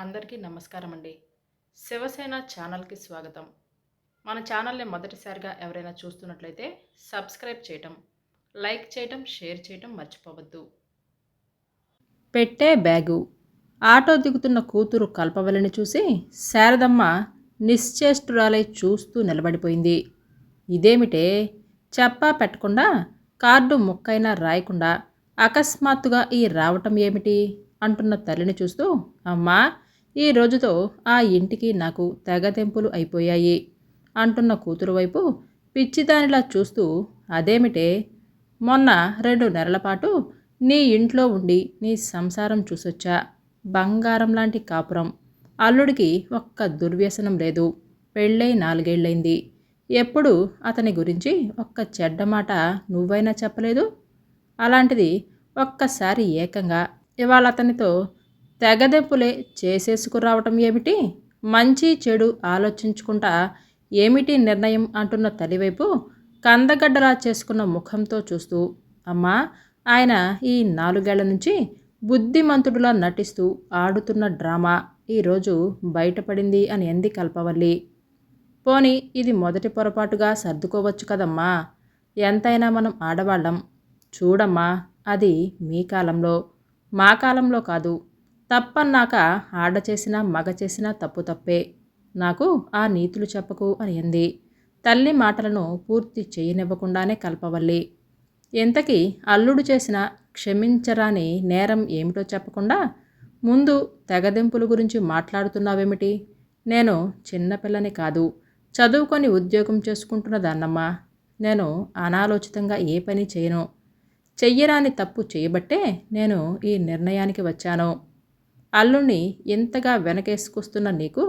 అందరికీ నమస్కారం అండి శివసేన ఛానల్కి స్వాగతం. మన ఛానల్ని మొదటిసారిగా ఎవరైనా చూస్తున్నట్లయితే సబ్స్క్రైబ్ చేయటం లైక్ చేయటం షేర్ చేయటం మర్చిపోవద్దు. పెట్టే బ్యాగు ఆటో దిగుతున్న కూతురు కల్పవలని చూసి శారదమ్మ నిశ్చేష్టురాలై చూస్తూ నిలబడిపోయింది. ఇదేమిటే? చెప్పా పెట్టకుండా కార్డు ముక్కైనా రాయకుండా అకస్మాత్తుగా ఈ రావటం ఏమిటి? అంటున్న తల్లిని చూస్తూ అమ్మా! ఈ రోజుతో ఆ ఇంటికి నాకు తెగతెంపులు అయిపోయాయి అంటున్న కూతురు వైపు పిచ్చిదానిలా చూస్తూ అదేమిటే? మొన్న రెండు నెలల పాటు నీ ఇంట్లో ఉండి నీ సంసారం చూసొచ్చా. బంగారం లాంటి కాపురం. అల్లుడికి ఒక్క దుర్వ్యసనం లేదు. పెళ్ళై నాలుగేళ్ళైంది ఎప్పుడు అతని గురించి ఒక్క చెడ్డ మాట నువ్వైనా చెప్పలేదు? అలాంటిది ఒక్కసారి ఏకంగా ఇవాళ అతనితో తెగదెప్పులే చేసేసుకురావటం ఏమిటి? మంచి చెడు ఆలోచించుకుంటా ఏమిటి నిర్ణయం అంటున్న తల్లివైపు కందగడ్డలా చేసుకున్న ముఖంతో చూస్తూ అమ్మా! ఆయన ఈ నాలుగేళ్ళ నుంచి బుద్ధిమంతుడులా నటిస్తూ ఆడుతున్న డ్రామా ఈరోజు బయటపడింది అని ఎంది కల్పవల్లి. పోని ఇది మొదటి పొరపాటుగా సర్దుకోవచ్చు కదమ్మా! ఎంతైనా మనం ఆడవాళ్ళం. చూడమ్మా అది మీ కాలంలో మా కాలంలో కాదు. తప్పన్నాక ఆడ చేసినా మగ చేసినా తప్పు తప్పే. నాకు ఆ నీతులు చెప్పకు అని అంది. తల్లి మాటలను పూర్తి చేయనివ్వకుండానే కల్పవల్లి. ఎంతకీ అల్లుడు చేసిన క్షమించరాని నేరం ఏమిటో చెప్పకుండా ముందు తెగదెంపుల గురించి మాట్లాడుతున్నావేమిటి? నేను చిన్నపిల్లని కాదు. చదువుకొని ఉద్యోగం చేసుకుంటున్న దాన్నమ్మా. నేను అనాలోచితంగా ఏ పని చేయను. చెయ్యరాని తప్పు చేయబట్టే నేను ఈ నిర్ణయానికి వచ్చాను. అల్లుణ్ణి ఇంతగా వెనకేసుకొస్తున్న నీకు?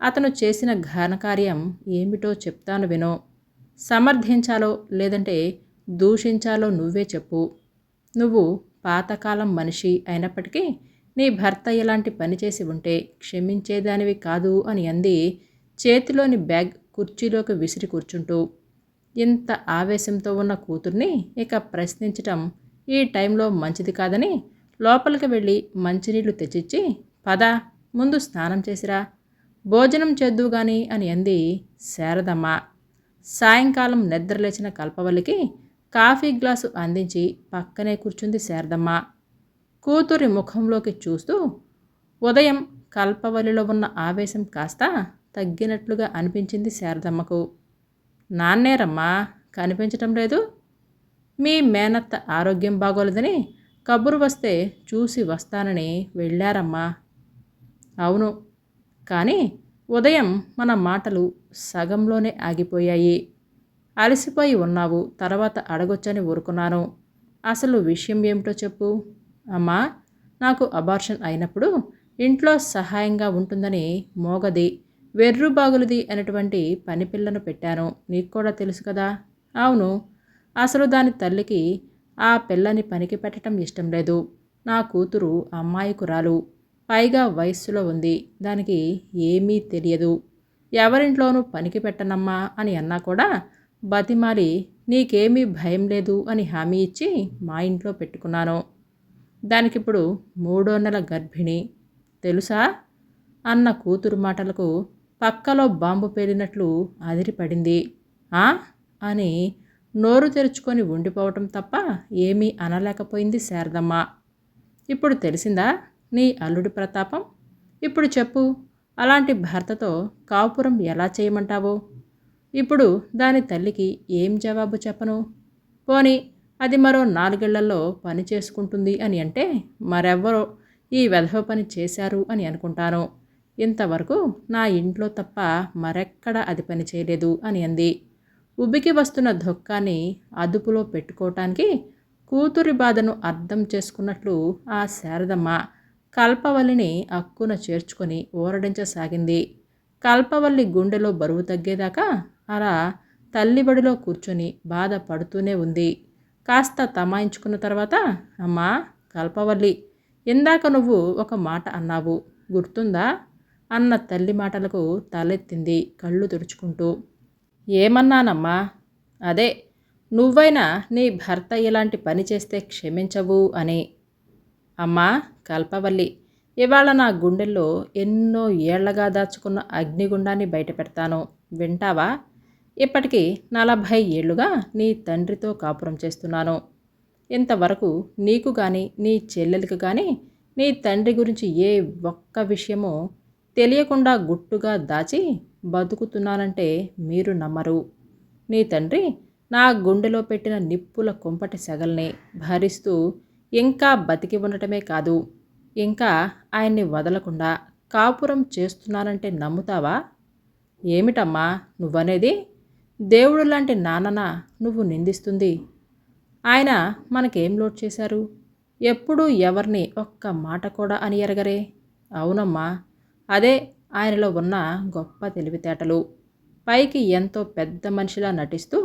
అతను చేసిన ఘనకార్యం ఏమిటో చెప్తాను వినో. సమర్థించాలో లేదంటే దూషించాలో నువ్వే చెప్పు. నువ్వు పాతకాలం మనిషి అయినప్పటికీ నీ భర్త ఇలాంటి పని చేసి ఉంటే క్షమించేదానివి కాదు అని అంది చేతిలోని బ్యాగ్ కుర్చీలోకి విసిరి కూర్చుంటూ. ఇంత ఆవేశంతో ఉన్న కూతుర్ని ఇక ప్రశ్నించటం ఈ టైంలో మంచిది కాదని లోపలికి వెళ్ళి మంచినీళ్ళు తెచ్చిచ్చి పద ముందు స్నానం చేసిరా. భోజనం చేద్దు గాని అని అంది శారదమ్మ. సాయంకాలం నిద్రలేచిన కల్పవల్లికి కాఫీ గ్లాసు అందించి పక్కనే కూర్చుంది శారదమ్మ. కూతురి ముఖంలోకి చూస్తూ ఉదయం కల్పవల్లిలో ఉన్న ఆవేశం కాస్త తగ్గినట్లుగా అనిపించింది శారదమ్మకు. నాన్నేరమ్మా కనిపించటం లేదు. మీ మేనత్త ఆరోగ్యం బాగోలేదని కబురు వస్తే చూసి వస్తానని వెళ్ళారమ్మా. అవును. కానీ ఉదయం మన మాటలు సగంలోనే ఆగిపోయాయి. అలసిపోయి ఉన్నావు. తర్వాత అడగొచ్చని ఊరుకున్నాను. అసలు విషయం ఏమిటో చెప్పు. అమ్మా నాకు అబార్షన్ అయినప్పుడు ఇంట్లో సహాయంగా ఉంటుందని మోగది వెర్రుబాగులది అనేటువంటి పనిపిల్లను పెట్టాను. నీకు కూడా తెలుసు కదా. అవును. అసలు దాని తల్లికి ఆ పిల్లని పనికి పెట్టడం ఇష్టం లేదు. నా కూతురు అమ్మాయికురాలు. పైగా వయస్సులో ఉంది. దానికి ఏమీ తెలియదు. ఎవరింట్లోనూ పనికి పెట్టనమ్మా అని అన్నా కూడా బతిమాలి నీకేమీ భయం లేదు అని హామీ ఇచ్చి మా ఇంట్లో పెట్టుకున్నాను. దానికిప్పుడు మూడో నెల గర్భిణి. తెలుసా? అన్న కూతురు మాటలకు పక్కలో బాంబు పేలినట్లు అదిరిపడింది. ఆ? అని నోరు తెరుచుకొని ఉండిపోవటం తప్ప ఏమీ అనలేకపోయింది శారదమ్మ. ఇప్పుడు తెలిసిందా? నీ అల్లుడి ప్రతాపం? ఇప్పుడు చెప్పు అలాంటి భర్తతో కాపురం ఎలా చేయమంటావో? ఇప్పుడు దాని తల్లికి ఏం జవాబు చెప్పను? పోని అది మరో నాలుగేళ్ళలో పని చేసుకుంటుంది అని అంటే మరెవ్వరో ఈ వెధవ పని చేశారు అని అనుకుంటాను. ఇంతవరకు నా ఇంట్లో తప్ప మరెక్కడ అది పని చేయలేదు అని అంది. ఉబికి వస్తున్న దుఃఖాన్ని అదుపులో పెట్టుకోవటానికి కూతురి బాధను అర్థం చేసుకున్నట్లు ఆ శారదమ్మ కల్పవల్లిని అక్కున చేర్చుకొని ఊరడించసాగింది. కల్పవల్లి గుండెలో బరువు తగ్గేదాకా అలా తల్లిబడిలో కూర్చొని బాధపడుతూనే ఉంది. కాస్త తమాయించుకున్న తర్వాత అమ్మా కల్పవల్లి ఇందాక నువ్వు ఒక మాట అన్నావు గుర్తుందా? అన్న తల్లి మాటలకు తలెత్తింది కళ్ళు తుడుచుకుంటూ. ఏమన్నానమ్మా? అదే నువ్వైనా నీ భర్త ఇలాంటి పని చేస్తే క్షమించవు అని. అమ్మా కల్పవల్లి ఇవాళ నా గుండెల్లో ఎన్నో ఏళ్ళగా దాచుకున్న అగ్నిగుండాన్ని బయటపెడతాను. వింటావా? ఇప్పటికీ నలభై ఏళ్ళుగా నీ తండ్రితో కాపురం చేస్తున్నాను. ఇంతవరకు నీకు కానీ నీ చెల్లెలకు కానీ నీ తండ్రి గురించి ఏ ఒక్క విషయమో తెలియకుండా గుట్టుగా దాచి బతుకుతున్నానంటే మీరు నమ్మరు. నీ తండ్రి నా గుండెలో పెట్టిన నిప్పుల కుంపటి సెగల్ని భరిస్తూ ఇంకా బతికి ఉండటమే కాదు ఇంకా ఆయన్ని వదలకుండా కాపురం చేస్తున్నానంటే నమ్ముతావా? ఏమిటమ్మా నువ్వనేది? దేవుడు లాంటి నాన్నన నువ్వు నిందిస్తుంది. ఆయన మనకేం లోడ్ చేశారు? ఎప్పుడూ ఎవరిని ఒక్క మాట కూడా అని ఎరగరే? అవునమ్మా అదే ఆయనలో ఉన్న గొప్ప తెలివితేటలు. పైకి ఎంతో పెద్ద మనిషిలా నటిస్తూ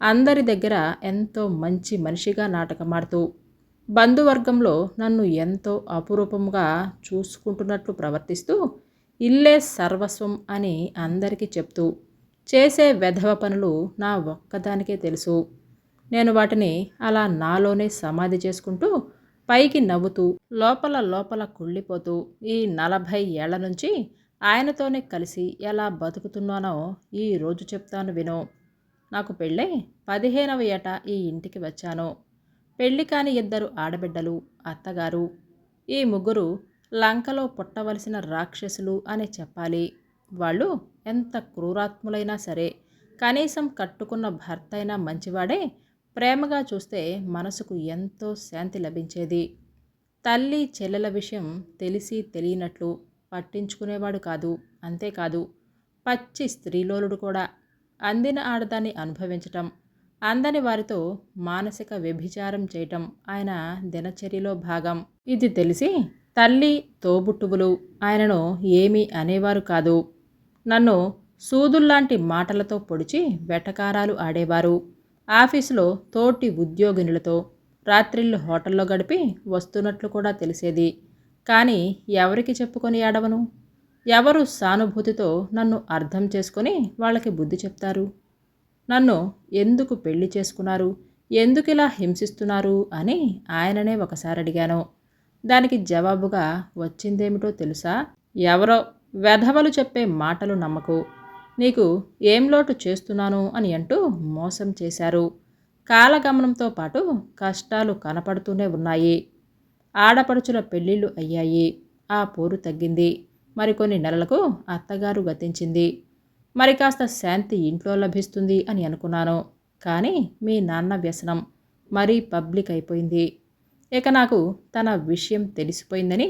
అందరి దగ్గర ఎంతో మంచి మనిషిగా నాటకమాడుతూ బంధువర్గంలో నన్ను ఎంతో అపురూపంగా చూసుకుంటున్నట్లు ప్రవర్తిస్తూ ఇల్లే సర్వస్వం అని అందరికీ చెప్తూ చేసే వెధవ పనులు నా ఒక్కదానికే తెలుసు. నేను వాటిని అలా నాలోనే సమాధి చేసుకుంటూ పైకి నవ్వుతూ లోపల లోపల కుళ్ళిపోతూ ఈ నలభై ఏళ్ళ నుంచి ఆయనతోనే కలిసి ఎలా బతుకుతున్నానో ఈ రోజు చెప్తాను విను. నాకు పెళ్ళై పదిహేనవ ఏట ఈ ఇంటికి వచ్చాను. పెళ్ళి కాని ఇద్దరు ఆడబిడ్డలు అత్తగారు. ఈ ముగ్గురు లంకలో పుట్టవలసిన రాక్షసులు అని చెప్పాలి. వాళ్ళు ఎంత క్రూరాత్ములైనా సరే కనీసం కట్టుకున్న భర్త అయినా మంచివాడే ప్రేమగా చూస్తే మనసుకు ఎంతో శాంతి లభించేది. తల్లి చెల్లెల విషయం తెలిసి తెలియనట్లు పట్టించుకునేవాడు కాదు అంతేకాదు పచ్చి స్త్రీలోలుడు కూడా. అందిన ఆడదాన్ని అనుభవించటం అందని వారితో మానసిక వ్యభిచారం చేయటం ఆయన దినచర్యలో భాగం. ఇది తెలిసి తల్లి తోబుట్టువులు ఆయనను ఏమీ అనేవారు కాదు. నన్ను సూదుల్లాంటి మాటలతో పొడిచి వెటకారాలు ఆడేవారు. ఆఫీసులో తోటి ఉద్యోగినులతో రాత్రిళ్ళు హోటల్లో గడిపి వస్తున్నట్లు కూడా తెలిసేది. కానీ ఎవరికి చెప్పుకొని ఆడవను ఎవరు సానుభూతితో నన్ను అర్థం చేసుకొని వాళ్ళకి బుద్ధి చెప్తారు? నన్ను ఎందుకు పెళ్ళి చేసుకున్నారు? ఎందుకు ఇలా హింసిస్తున్నారు? అని ఆయననే ఒకసారి అడిగాను. దానికి జవాబుగా వచ్చిందేమిటో తెలుసా? ఎవరో వెధవలు చెప్పే మాటలు నమ్మకు. నీకు ఏం లోటు చేస్తున్నాను అని అంటూ మోసం చేశారు. కాలగమనంతో పాటు కష్టాలు కనపడుతూనే ఉన్నాయి. ఆడపడుచుల పెళ్ళిళ్ళు అయ్యాయి. ఆ పోరు తగ్గింది. మరికొన్ని నెలలకు అత్తగారు గతించింది. మరి కాస్త శాంతి ఇంట్లో లభిస్తుంది అని అనుకున్నాను. కానీ మీ నాన్న వ్యసనం మరీ పబ్లిక్ అయిపోయింది. ఇక నాకు తన విషయం తెలిసిపోయిందని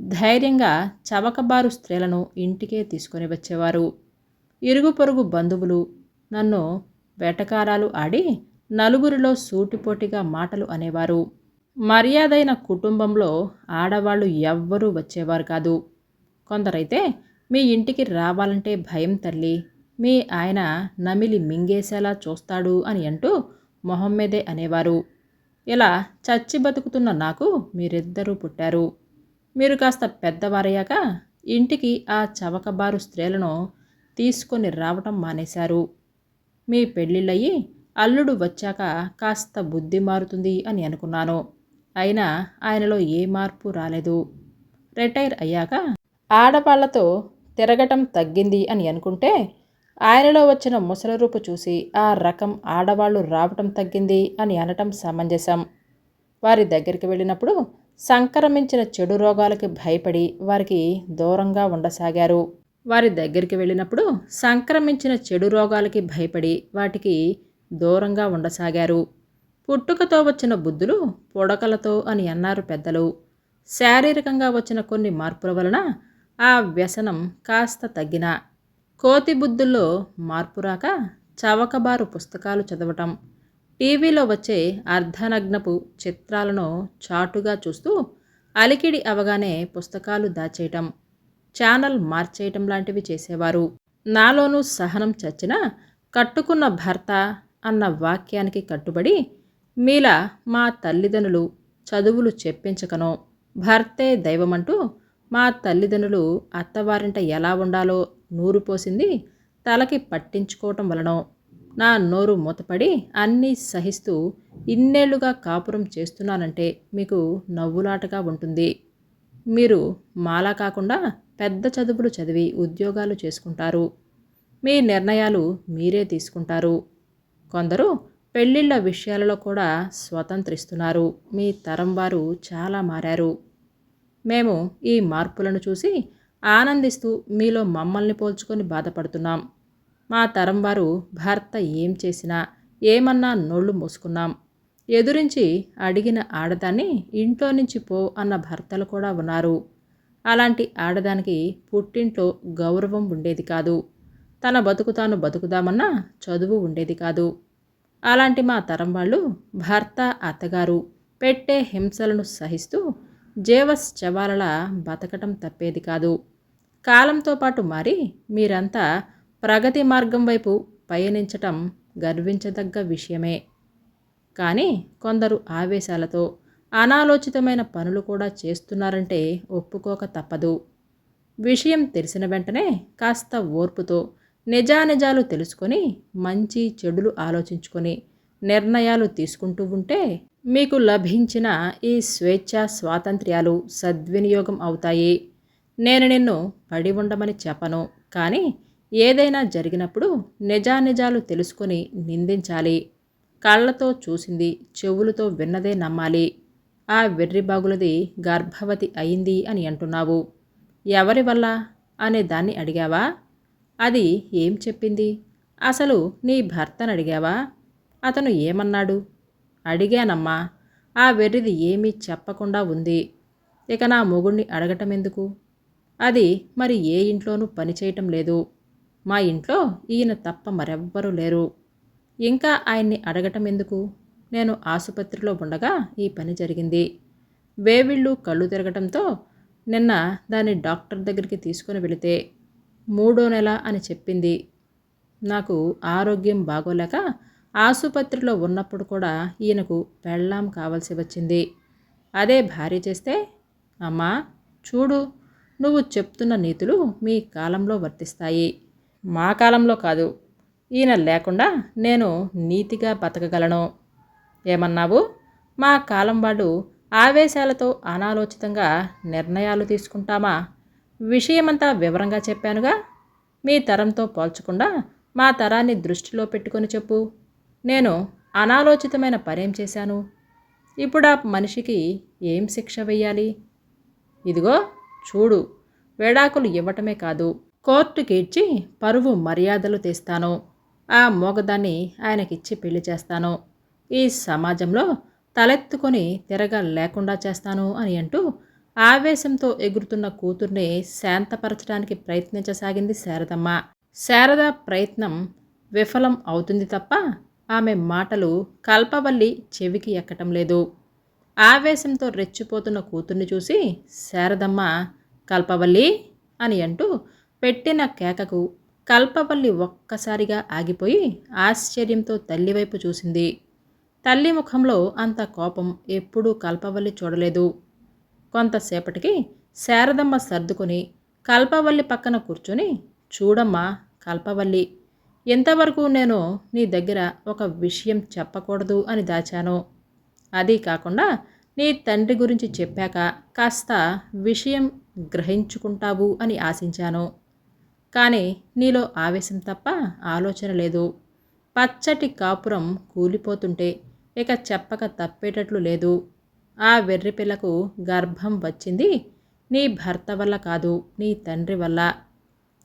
ధైర్యంగా చవకబారు స్త్రీలను ఇంటికే తీసుకొని వచ్చేవారు. ఇరుగు పొరుగు బంధువులు నన్ను వేటకారాలు ఆడి నలుగురిలో సూటిపోటిగా మాటలు అనేవారు. మర్యాదైన కుటుంబంలో ఆడవాళ్ళు ఎవ్వరూ వచ్చేవారు కాదు. కొందరైతే మీ ఇంటికి రావాలంటే భయం తల్లి. మీ ఆయన నమిలి మింగేసేలా చూస్తాడు అని అంటూ మొహం మీదే అనేవారు. ఇలా చచ్చి బతుకుతున్న నాకు మీరిద్దరూ పుట్టారు. మీరు కాస్త పెద్దవారయ్యాక ఇంటికి ఆ చవకబారు స్త్రీలను తీసుకొని రావటం మానేశారు. మీ పెళ్ళిళ్ళయి అల్లుడు వచ్చాక కాస్త బుద్ధి మారుతుంది అని అనుకున్నాను. అయినా ఆయనలో ఏ మార్పు రాలేదు. రిటైర్ అయ్యాక ఆడవాళ్ళతో తిరగటం తగ్గింది అని అనుకుంటే ఆయనలో వచ్చిన ముసలరూపు చూసి ఆ రకం ఆడవాళ్ళు రావటం తగ్గింది అని అనటం సమంజసం. వారి దగ్గరికి వెళ్ళినప్పుడు సంక్రమించిన చెడు రోగాలకి భయపడి వారికి దూరంగా ఉండసాగారు. వారి దగ్గరికి వెళ్ళినప్పుడు సంక్రమించిన చెడు రోగాలకి భయపడి వాటికి దూరంగా ఉండసాగారు. పుట్టుకతో వచ్చిన బుద్ధులు పొడకలతో అని అన్నారు పెద్దలు. శారీరకంగా వచ్చిన కొన్ని మార్పుల వలన ఆ వ్యసనం కాస్త తగ్గిన. కోతి బుద్ధుల్లో మార్పు రాక చవకబారు పుస్తకాలు చదవటం టీవీలో వచ్చే అర్ధనగ్నపు చిత్రాలను చాటుగా చూస్తూ అలికిడి అవగానే పుస్తకాలు దాచేయటం ఛానల్ మార్చేయటం లాంటివి చేసేవారు. నాలోనూ సహనం చచ్చినా కట్టుకున్న భర్త అన్న వాక్యానికి కట్టుబడి మీలా మా తల్లిదండ్రులు చదువులు చెప్పించకనో. భర్తే దైవమంటూ మా తల్లిదండ్రులు అత్తవారింట ఎలా ఉండాలో నూరు పోసింది తలకి పట్టించుకోవటం వలనో నా నోరు మూతపడి అన్నీ సహిస్తూ ఇన్నేళ్ళుగా కాపురం చేస్తున్నానంటే మీకు నవ్వులాటగా ఉంటుంది. మీరు మాలా కాకుండా పెద్ద చదువులు చదివి ఉద్యోగాలు చేసుకుంటారు. మీ నిర్ణయాలు మీరే తీసుకుంటారు. కొందరు పెళ్ళిళ్ళ విషయాలలో కూడా స్వతంత్రిస్తున్నారు. మీ తరం వారు చాలా మారారు. మేము ఈ మార్పులను చూసి ఆనందిస్తూ మీలో మమ్మల్ని పోల్చుకొని బాధపడుతున్నాం. మా తరం వారు భర్త ఏం చేసినా ఏమన్నా నోళ్ళు మూసుకున్నాం. ఎదురించి అడిగిన ఆడదాన్ని ఇంట్లో నుంచి పో అన్న భర్తలు కూడా ఉన్నారు. అలాంటి ఆడదానికి పుట్టింట్లో గౌరవం ఉండేది కాదు. తన బతుకు తాను బతుకుదామన్నా చదువు ఉండేది కాదు. అలాంటి మా తరం వాళ్ళు భర్త అత్తగారు పెట్టే హింసలను సహిస్తూ జీవస్ చవాలలా బతకటం తప్పేది కాదు. కాలంతో పాటు మారి మీరంతా ప్రగతి మార్గం వైపు పయనించటం గర్వించదగ్గ విషయమే. కానీ కొందరు ఆవేశాలతో అనాలోచితమైన పనులు కూడా చేస్తున్నారంటే ఒప్పుకోక తప్పదు. విషయం తెలిసిన వెంటనే కాస్త ఓర్పుతో నిజానిజాలు తెలుసుకొని మంచి చెడులు ఆలోచించుకొని నిర్ణయాలు తీసుకుంటూ ఉంటే మీకు లభించిన ఈ స్వేచ్ఛ స్వాతంత్ర్యాలు సద్వినియోగం అవుతాయి. నేను నిన్ను పడి ఉండమని చెప్పను కానీ ఏదైనా జరిగినప్పుడు నిజానిజాలు తెలుసుకొని నిందించాలి. కళ్ళతో చూసింది చెవులతో విన్నదే నమ్మాలి. ఆ వెర్రిబాగులది గర్భవతి అయింది అని అంటున్నావు. ఎవరి వల్ల? అనే దాన్ని అడిగావా? అది ఏం చెప్పింది? అసలు నీ భర్తను అడిగావా? అతను ఏమన్నాడు? అడిగానమ్మా. ఆ వెర్రిది ఏమీ చెప్పకుండా ఉంది. ఇక నా మొగుణ్ణి అడగటం ఎందుకు అది మరి ఏ ఇంట్లోనూ పనిచేయటం లేదు. మా ఇంట్లో ఈయన తప్ప మరెవ్వరూ లేరు. ఇంకా ఆయన్ని అడగటం ఎందుకు నేను ఆసుపత్రిలో ఉండగా ఈ పని జరిగింది. వేవిళ్ళు కళ్ళు తిరగటంతో నిన్న దాన్ని డాక్టర్ దగ్గరికి తీసుకుని వెళితే మూడో నెల అని చెప్పింది. నాకు ఆరోగ్యం బాగోలేక ఆసుపత్రిలో ఉన్నప్పుడు కూడా ఈయనకు పెళ్ళాం కావాల్సి వచ్చింది. అదే భార్య చేస్తే అమ్మా చూడు నువ్వు చెప్తున్న నీతులు మీ కాలంలో వర్తిస్తాయి. మా కాలంలో కాదు ఈయన లేకుండా నేను నీతిగా బతకగలను. ఏమన్నావు? మా కాలం వాళ్ళు ఆవేశాలతో అనాలోచితంగా నిర్ణయాలు తీసుకుంటామా? విషయమంతా వివరంగా చెప్పానుగా? మీ తరంతో పోల్చకుండా మా తరాన్ని దృష్టిలో పెట్టుకొని చెప్పు. నేను అనాలోచితమైన పనేం చేశాను? ఇప్పుడు ఆ మనిషికి ఏం శిక్ష వెయ్యాలి? ఇదిగో చూడు వేడాకులు ఇవ్వటమే కాదు కోర్టుకిచ్చి పరువు మర్యాదలు తెస్తాను. ఆ మోగదాన్ని ఆయనకిచ్చి పెళ్ళి చేస్తాను. ఈ సమాజంలో తలెత్తుకొని తిరగ లేకుండా చేస్తాను అని అంటూ ఆవేశంతో ఎగురుతున్న కూతుర్ని శాంతపరచడానికి ప్రయత్నించసాగింది శారదమ్మ. శారద ప్రయత్నం విఫలం అవుతుంది తప్ప ఆమె మాటలు కల్పవల్లి చెవికి ఎక్కటం లేదు. ఆవేశంతో రెచ్చిపోతున్న కూతుర్ని చూసి శారదమ్మ కల్పవల్లి అని అంటూ పెట్టిన కేకకు కల్పవల్లి ఒక్కసారిగా ఆగిపోయి ఆశ్చర్యంతో తల్లివైపు చూసింది. తల్లి ముఖంలో అంత కోపం ఎప్పుడూ కల్పవల్లి చూడలేదు. కొంతసేపటికి శారదమ్మ సర్దుకొని కల్పవల్లి పక్కన కూర్చొని చూడమ్మా కల్పవల్లి ఇంతవరకు నేను నీ దగ్గర ఒక విషయం చెప్పకూడదు అని దాచాను. అది కాకుండా నీ తండ్రి గురించి చెప్పాక కాస్త విషయం గ్రహించుకుంటావు అని ఆశించాను. కానీ నీలో ఆవేశం తప్ప ఆలోచన లేదు. పచ్చటి కాపురం కూలిపోతుంటే ఇక చెప్పక తప్పేటట్లు లేదు. ఆ వెర్రి పిల్లకు గర్భం వచ్చింది. నీ భర్త వల్ల కాదు నీ తండ్రి వల్ల.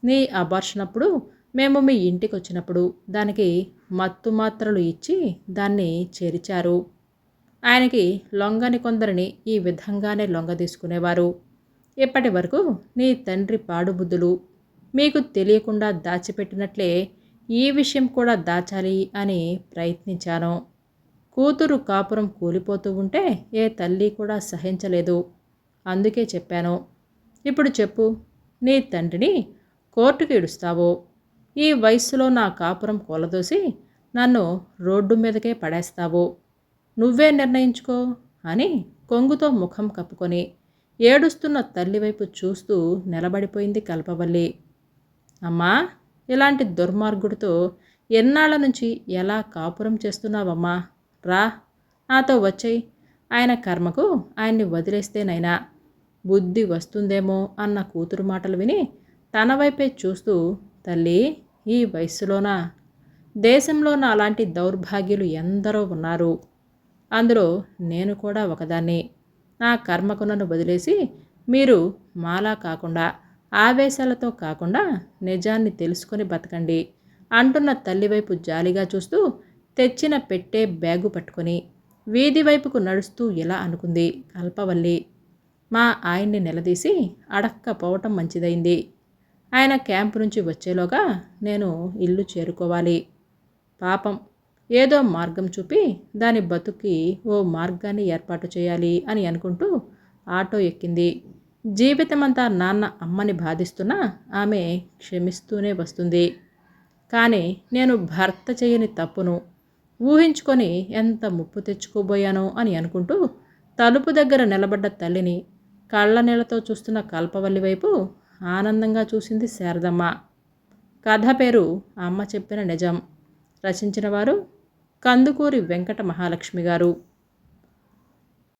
నీ అబార్షనప్పుడు మేము మీ ఇంటికి వచ్చినప్పుడు దానికి మత్తు మాత్రలు ఇచ్చి దాన్ని చేర్చారు. ఆయనకి లొంగని కొందరిని ఈ విధంగానే లొంగ తీసుకునేవారు ఇప్పటి వరకు నీ తండ్రి పాడుబుద్ధులు మీకు తెలియకుండా దాచిపెట్టినట్లే ఈ విషయం కూడా దాచాలి అని ప్రయత్నించాను. కూతురు కాపురం కూలిపోతూ ఉంటే ఏ తల్లి కూడా సహించలేదు. అందుకే చెప్పాను ఇప్పుడు చెప్పు నీ తండ్రిని కోర్టుకి ఇడుస్తావో ఈ వయస్సులో నా కాపురం కూలదోసి నన్ను రోడ్డు మీదకే పడేస్తావో? నువ్వే నిర్ణయించుకో అని కొంగుతో ముఖం కప్పుకొని ఏడుస్తున్న తల్లివైపు చూస్తూ నిలబడిపోయింది కల్పవల్లి. అమ్మా ఇలాంటి దుర్మార్గుడితో ఎన్నాళ్ళ నుంచి ఎలా కాపురం చేస్తున్నావమ్మా? రా నాతో వచ్చేయి. ఆయన కర్మకు ఆయన్ని వదిలేస్తేనైనా బుద్ధి వస్తుందేమో అన్న కూతురు మాటలు విని తన వైపే చూస్తూ తల్లి ఈ వయస్సులోనా? దేశంలోన అలాంటి దౌర్భాగ్యులు ఎందరో ఉన్నారు. అందులో నేను కూడా ఒకదాన్ని. నా కర్మకు నన్ను వదిలేసి మీరు మాలా కాకుండా ఆవేశాలతో కాకుండా నిజాన్ని తెలుసుకొని బతకండి అంటున్న తల్లి వైపు జాలిగా చూస్తూ తెచ్చిన పెట్టే బ్యాగు పట్టుకొని వీధి వైపుకు నడుస్తూ ఇలా అనుకుంది కల్పవల్లి. మా ఆయన్ని నిలదీసి అడక్కపోవటం మంచిదైంది. ఆయన క్యాంపు నుంచి వచ్చేలోగా నేను ఇల్లు చేరుకోవాలి. పాపం ఏదో మార్గం చూపి దాని బతుకి ఓ మార్గాన్ని ఏర్పాటు చేయాలి అని అనుకుంటూ ఆటో ఎక్కింది. జీవితమంతా నాన్న అమ్మని బాధిస్తున్నా ఆమె క్షమిస్తూనే వస్తుంది. కానీ నేను భర్త చేయని తప్పును ఊహించుకొని ఎంత ముప్పు తెచ్చుకోబోయానో అని అనుకుంటూ తలుపు దగ్గర నిలబడ్డ తల్లిని కళ్ళ నీళ్ళతో చూస్తున్న కల్పవల్లి వైపు ఆనందంగా చూసింది శారదమ్మ. కథ పేరు అమ్మ చెప్పిన నిజం. రచించిన వారు కందుకూరి వెంకట మహాలక్ష్మి గారు.